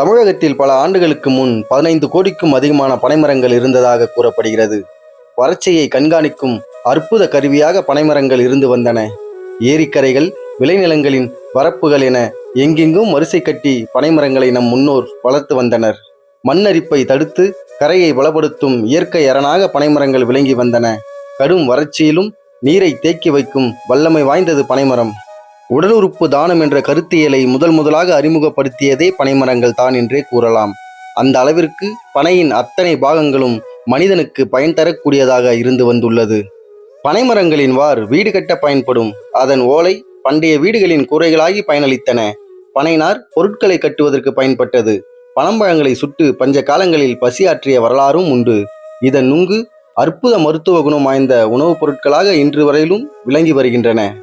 தமிழகத்தில் பல ஆண்டுகளுக்கு முன் பதினைந்து கோடிக்கும் அதிகமான பனைமரங்கள் இருந்ததாக கூறப்படுகிறது. வறட்சியை கண்காணிக்கும் அற்புத கருவியாக பனைமரங்கள் இருந்து வந்தன. ஏரிக்கரைகள் விளைநிலங்களின் வரப்புகள் என எங்கெங்கும் வரிசை கட்டி பனைமரங்களை நம் முன்னோர் வளர்த்து வந்தனர். மண்ணரிப்பை தடுத்து கரையை பலப்படுத்தும் இயற்கை அரணாக பனைமரங்கள் விளங்கி வந்தன. கடும் வறட்சியிலும் நீரை தேக்கி வைக்கும் வல்லமை வாய்ந்தது பனைமரம். உடல் உறுப்பு தானம் என்ற கருத்தியலை முதல் முதலாக அறிமுகப்படுத்தியதே பனைமரங்கள் தான் என்றே கூறலாம். அந்த அளவிற்கு பனையின் அத்தனை பாகங்களும் மனிதனுக்கு பயன் தரக்கூடியதாக இருந்து வந்துள்ளது. பனைமரங்களின் வார் வீடு கட்ட பயன்படும். அதன் ஓலை பண்டைய வீடுகளின் கூரைகளாகி பயனளித்தன. பனைநார் பொருட்களை கட்டுவதற்கு பயன்பட்டது. பனம்பழங்களை சுட்டு பஞ்ச காலங்களில் பசியாற்றிய வரலாறும் உண்டு. இதன் நுங்கு அற்புத மருத்துவ குணம் வாய்ந்த உணவுப் பொருட்களாக இன்று வரையிலும் விளங்கி வருகின்றன.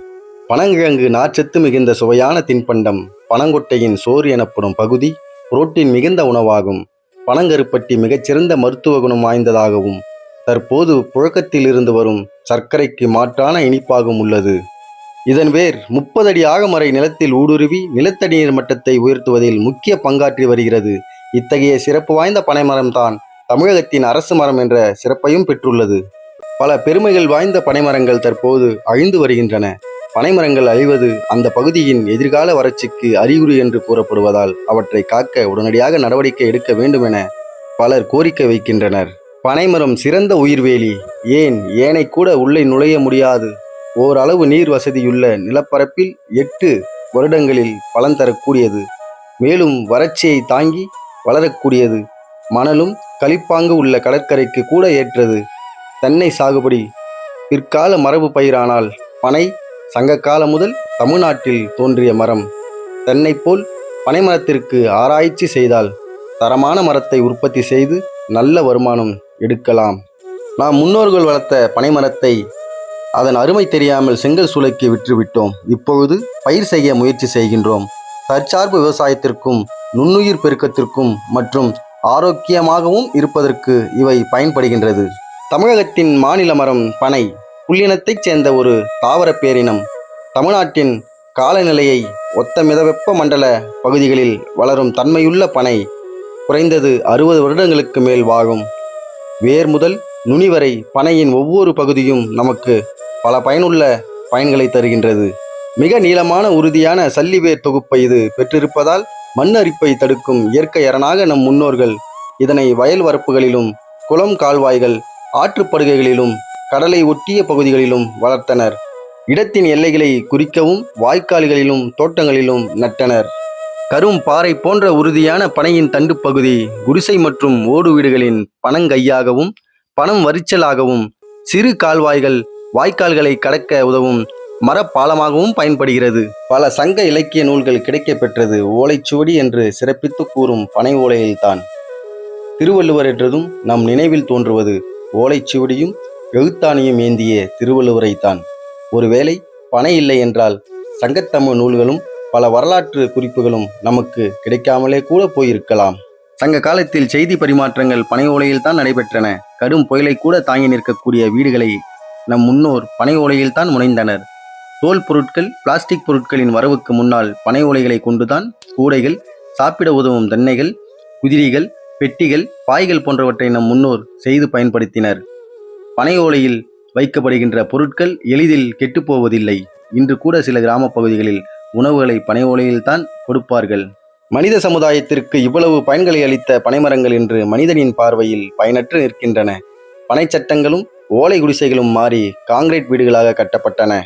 பனங்கிழங்கு நார்ச்சத்து மிகுந்த சுவையான தின்பண்டம் பனங்கொட்டையின் சோறு எனப்படும் பகுதி புரோட்டீன் மிகுந்த உணவாகும். பனங்கருப்பட்டி மிகச்சிறந்த மருத்துவ குணம் வாய்ந்ததாகவும் தற்போது புழக்கத்தில் இருந்து வரும் சர்க்கரைக்கு மாற்றான இனிப்பாகவும் உள்ளது. இதன் வேர் முப்பது அடி ஆகமறை நிலத்தில் ஊடுருவி நிலத்தடி நீர் மட்டத்தை உயர்த்துவதில் முக்கிய பங்காற்றி வருகிறது. இத்தகைய சிறப்பு வாய்ந்த பனைமரம்தான் தமிழகத்தின் அரசு மரம் என்ற சிறப்பையும் பெற்றுள்ளது. பல பெருமைகள் வாய்ந்த பனைமரங்கள் தற்போது அழிந்து வருகின்றன. பனைமரங்கள் அழிவது அந்த பகுதியின் எதிர்கால வறட்சிக்கு அறிகுறி என்று கூறப்படுவதால் அவற்றை காக்க உடனடியாக நடவடிக்கை எடுக்க வேண்டும் என பலர் கோரிக்கை வைக்கின்றனர். பனைமரம் சிறந்த உயிர்வேலி. ஏன் ஏனை கூட உள்ளே நுழைய முடியாது? ஓரளவு நீர் வசதியுள்ள நிலப்பரப்பில் எட்டு வருடங்களில் பலன் தரக்கூடியது. மேலும் வறட்சியை தாங்கி வளரக்கூடியது. மணலும் களிப்பாங்கு உள்ள கடற்கரைக்கு கூட ஏற்றது. தென்னை சாகுபடி. பிற்கால மரபு பயிரானால் பனை சங்ககாலம் முதல் தமிழ்நாட்டில் தோன்றிய மரம். தென்னை போல் பனைமரத்திற்கு ஆராய்ச்சி செய்தால் தரமான மரத்தை உற்பத்தி செய்து நல்ல வருமானம் எடுக்கலாம். நாம் முன்னோர்கள் வளர்த்த பனைமரத்தை அதன் அருமை தெரியாமல் செங்கல் சூளைக்கு விற்றுவிட்டோம். இப்பொழுது பயிர் செய்ய முயற்சி செய்கின்றோம். தற்சார்பு விவசாயத்திற்கும் நுண்ணுயிர் பெருக்கத்திற்கும் மற்றும் ஆரோக்கியமாகவும் இருப்பதற்கு இவை பயன்படுகின்றது. தமிழகத்தின் மாநில மரம் பனை. புல்லினத்தைச் சேர்ந்த ஒரு தாவர பேரினம் தமிழ்நாட்டின் காலநிலையை ஒத்த மிதவெப்ப மண்டல பகுதிகளில் வளரும் தன்மையுள்ள பனை குறைந்தது அறுபது வருடங்களுக்கு மேல் வாகும் வேர் முதல் நுனி வரை பனையின் ஒவ்வொரு பகுதியும் நமக்கு பல பயனுள்ள பயன்களை தருகின்றது. மிக நீளமான உறுதியான சல்லிவேர் தொகுப்பை இது பெற்றிருப்பதால் மண் அரிப்பை தடுக்கும் இயற்கை அரணாக நம் முன்னோர்கள் இதனை வயல் வரப்புகளிலும் குளம் கால்வாய்கள் ஆற்றுப்படுகைகளிலும் கடலை ஒட்டிய பகுதிகளிலும் வளர்த்தனர். இடத்தின் எல்லைகளை குறிக்கவும் வாய்க்கால்களிலும் தோட்டங்களிலும் நட்டனர். கரும் பாறை போன்ற உறுதியான பனையின் தண்டு பகுதி குடிசை மற்றும் ஓடு வீடுகளின் பணங்கையாகவும் பணம் வரிச்சலாகவும் சிறு கால்வாய்கள் வாய்க்கால்களை கடக்க உதவும் மரப்பாலமாகவும் பயன்படுகிறது. பல சங்க இலக்கிய நூல்கள் கிடைக்க பெற்றது ஓலைச்சுவடி என்று சிறப்பித்து கூறும் பனை ஓலையில்தான். திருவள்ளுவர் என்றதும் நம் நினைவில் தோன்றுவது ஓலைச்சுவடியும் எழுத்தாணியும் ஏந்திய திருவள்ளுவரைத்தான். ஒருவேளை பனை இல்லை என்றால் சங்கத்தமிழ் நூல்களும் பல வரலாற்று குறிப்புகளும் நமக்கு கிடைக்காமலே கூட போயிருக்கலாம். சங்க காலத்தில் செய்தி பரிமாற்றங்கள் பனை ஓலையில் தான் நடைபெற்றன. கடும் புயலை கூட தாங்கி நிற்கக்கூடிய வீடுகளை நம் முன்னோர் பனை ஓலையில் தான் முனைந்தனர். தோல் பொருட்கள் பிளாஸ்டிக் பொருட்களின் வரவுக்கு முன்னால் பனை ஓலைகளை கொண்டுதான் கூடைகள் சாப்பிட உதவும் தென்னைகள் குதிரைகள் பெட்டிகள் பாய்கள் போன்றவற்றை நம் முன்னோர் செய்து பயன்படுத்தினர். பனை ஓலையில் வைக்கப்படுகின்ற பொருட்கள் எளிதில் கெட்டுப்போவதில்லை. இன்று கூட சில கிராமப் பகுதிகளில் உணவுகளை பனை ஓலையில்தான் கொடுப்பார்கள். மனித சமுதாயத்திற்கு இவ்வளவு பயன்களை அளித்த பனைமரங்கள் இன்று மனிதனின் பார்வையில் பயனற்று நிற்கின்றன. பனைச்சட்டங்களும் ஓலை குடிசைகளும் மாறி காங்கிரீட் வீடுகளாக கட்டப்பட்டன.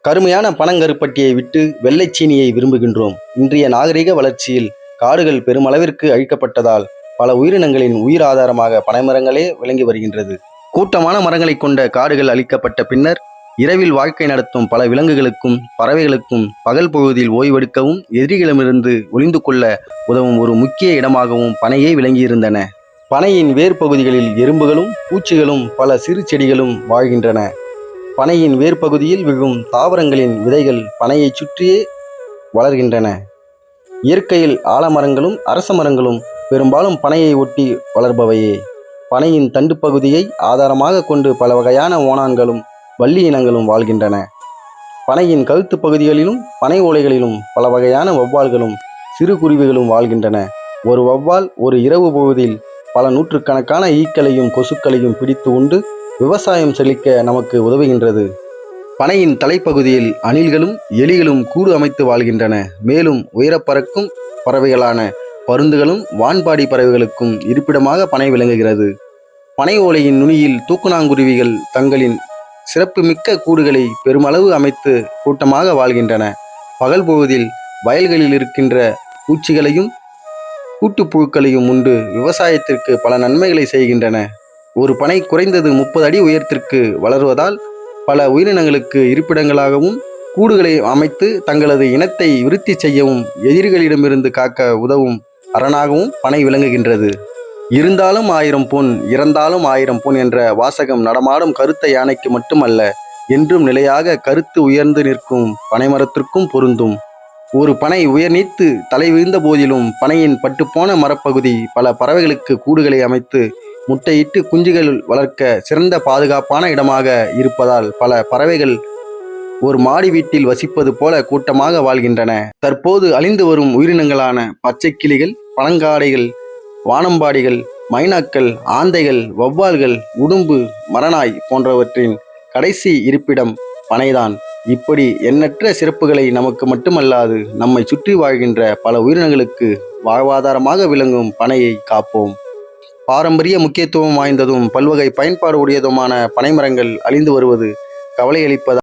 கருமையான பனங்கருப்பட்டியை விட்டு வெள்ளைச் சீனியை விரும்புகின்றோம். இன்றைய நாகரிக வளர்ச்சியில் காடுகள் பெருமளவிற்கு அழிக்கப்பட்டதால் பல உயிரினங்களின் உயிர் ஆதாரமாக பனைமரங்களே விளங்கி வருகின்றது. கூட்டமான மரங்களை கொண்ட காடுகள் அழிக்கப்பட்ட பின்னர் இரவில் வாழ்க்கை நடத்தும் பல விலங்குகளுக்கும் பறவைகளுக்கும் பகல் பொழுதில் ஓய்வெடுக்கவும் எதிரிகளிடமிருந்து ஒளிந்து கொள்ள உதவும் ஒரு முக்கிய இடமாகவும் பனையே விளங்கியிருந்தன. பனையின் வேர் பகுதிகளில் எறும்புகளும் பூச்சிகளும் பல சிறு செடிகளும் வாழ்கின்றன. பனையின் வேர் பகுதியில் விழும் தாவரங்களின் விதைகள் பனையைச் சுற்றியே வளர்கின்றன. இயற்கையில் ஆலமரங்களும் அரச மரங்களும் பெரும்பாலும் பனையை ஒட்டி வளர்பவையே. பனையின் தண்டு பகுதியை ஆதாரமாக கொண்டு பல வகையான ஓணான்களும் வள்ளி இனங்களும் வாழ்கின்றன. பனையின் கழுத்து பகுதிகளிலும் பனை ஓலைகளிலும் பல வகையான வௌவால்களும் சிறு குருவிகளும் வாழ்கின்றன. ஒரு வௌவால் ஒரு இரவு பொழுதில் பல நூற்றுக்கணக்கான ஈக்களையும் கொசுக்களையும் பிடித்து உண்டு விவசாயம் செழிக்க நமக்கு உதவுகின்றது. பனையின் தலைப்பகுதியில் அணில்களும் எலிகளும் கூடு அமைத்து வாழ்கின்றன. மேலும் உயரப்பறக்கும் பறவைகளான பருந்துகளும் வான்பாடி பறவைகளுக்கும் இருப்பிடமாக பனை விளங்குகிறது. பனை ஓலையின் நுனியில் தூக்குநாங்குருவிகள் தங்களின் சிறப்புமிக்க கூடுகளை பெருமளவு அமைத்து கூட்டமாக வாழ்கின்றன. பகல் பொழுதில் வயல்களில் இருக்கின்ற பூச்சிகளையும் கூட்டுப்புழுக்களையும் உண்டு. விவசாயத்திற்கு பல நன்மைகளை செய்கின்றன. ஒரு பனை குறைந்தது முப்பது அடி உயரத்திற்கு வளருவதால் பல உயிரினங்களுக்கு இருப்பிடங்களாகவும் கூடுகளை அமைத்து தங்களது இனத்தை விருத்தி செய்யவும் எதிரிகளிடமிருந்து காக்க உதவும் அரணாகவும் பனை விளங்குகின்றது. இருந்தாலும் ஆயிரம் பொன் இறந்தாலும் ஆயிரம் பொன் என்ற வாசகம் நடமாடும் கருத்த யானைக்கு மட்டுமல்ல என்றும் நிலையாக கருத்து உயர்ந்து நிற்கும் பனைமரத்திற்கும் பொருந்தும். ஒரு பனை உயர் நீத்து தலை வீழ்ந்த போதிலும் பனையின் பட்டுப்போன மரப்பகுதி பல பறவைகளுக்கு கூடுகளை அமைத்து முட்டையிட்டு குஞ்சுகள் வளர்க்க சிறந்த பாதுகாப்பான இடமாக இருப்பதால் பல பறவைகள் ஒரு மாடி வீட்டில் வசிப்பது போல கூட்டமாக வாழ்கின்றன. தற்போது அழிந்து வரும் உயிரினங்களான பச்சை கிளிகள் பழங்காடைகள் வானம்பாடிகள் மைனாக்கள் ஆந்தைகள் வௌவால்கள் உடும்பு மரநாய் போன்றவற்றின் கடைசி இருப்பிடம் பனைதான். இப்படி எண்ணற்ற சிறப்புகளை நமக்கு மட்டுமல்லாது நம்மை சுற்றி வாழ்கின்ற பல உயிரினங்களுக்கு வாழ்வாதாரமாக விளங்கும் பனையை காப்போம். பாரம்பரிய முக்கியத்துவம் வாய்ந்ததும் பல்வகை பயன்பாடு உடையதுமான பனைமரங்கள் அழிந்து வருவது கவலையளிப்பதாக